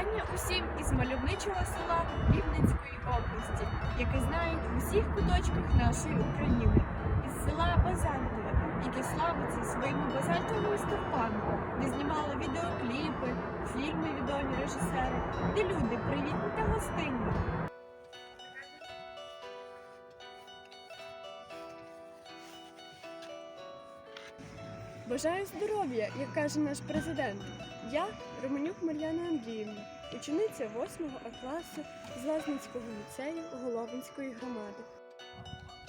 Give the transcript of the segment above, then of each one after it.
Вітання усім із мальовничого села Рівненської області, яке знають в усіх куточках нашої України, із села Базальтове, яке славиться своїми базальтовими стовпами, де знімали відеокліпи, фільми відомі режисери, де люди привітні та гостинні. Бажаю здоров'я, як каже наш президент. Я Романюк Мар'яна Андріївна, учениця 8 А класу з Лазницького ліцею Головинської громади.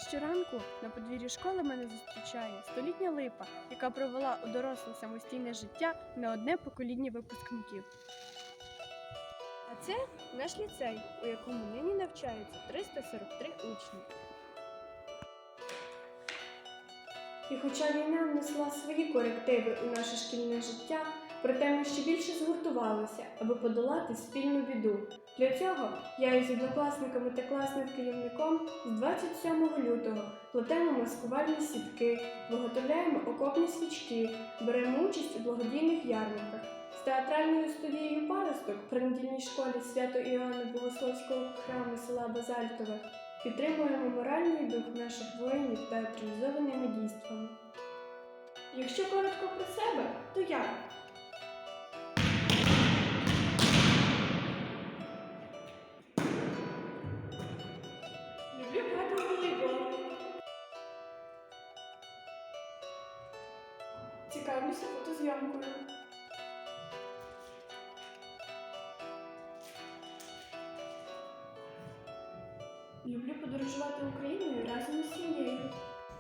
Щоранку на подвір'ї школи мене зустрічає столітня липа, яка провела у доросле самостійне життя не одне покоління випускників. А це наш ліцей, у якому нині навчаються 343 учні. І хоча війна внесла свої корективи у наше шкільне життя, проте ми ще більше згуртувалися, аби подолати спільну біду. Для цього я із однокласниками та класним керівником з 27 лютого плетемо маскувальні сітки, виготовляємо окопні свічки, беремо участь у благодійних ярмарках. З театральною студією паросток при недільній школі свято Іоанна Богословського храму села Базальтове Підтримуємо моральний дух наших воїнів театралізованими дійствами. Якщо коротко про себе, то я. Цікавлюся фотозйомкою. Люблю подорожувати Україною разом із сім'єю.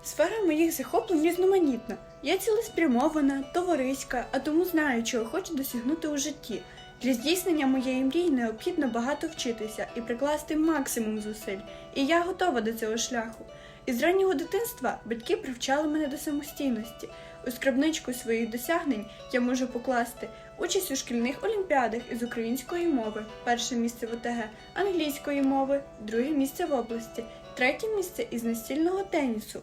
Сфера моїх захоплень різноманітна. Я цілеспрямована, товариська, а тому знаю, чого хочу досягнути у житті. Для здійснення моєї мрії необхідно багато вчитися і прикласти максимум зусиль, і я готова до цього шляху. Із раннього дитинства батьки привчали мене до самостійності. У скарбничку своїх досягнень я можу покласти участь у шкільних олімпіадах із української мови, перше місце в ОТГ, англійської мови, друге місце в області, третє місце із настільного тенісу.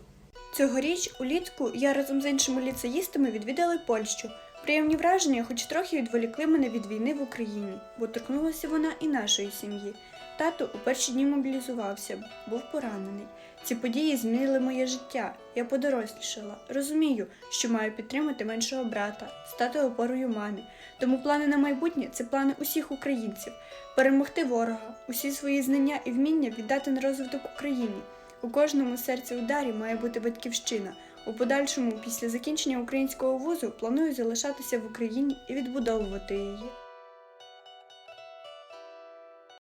Цьогоріч улітку я разом з іншими ліцеїстами відвідали Польщу. Приємні враження, хоч трохи відволікли мене від війни в Україні, бо торкнулася вона і нашої сім'ї. Тато у перші дні мобілізувався, був поранений. Ці події змінили моє життя. Я подорослішала. Розумію, що маю підтримати меншого брата, стати опорою мамі. Тому плани на майбутнє це плани усіх українців перемогти ворога, усі свої знання і вміння віддати на розвиток Україні. У кожному серці ударі має бути батьківщина. У подальшому, після закінчення українського вузу, планую залишатися в Україні і відбудовувати її.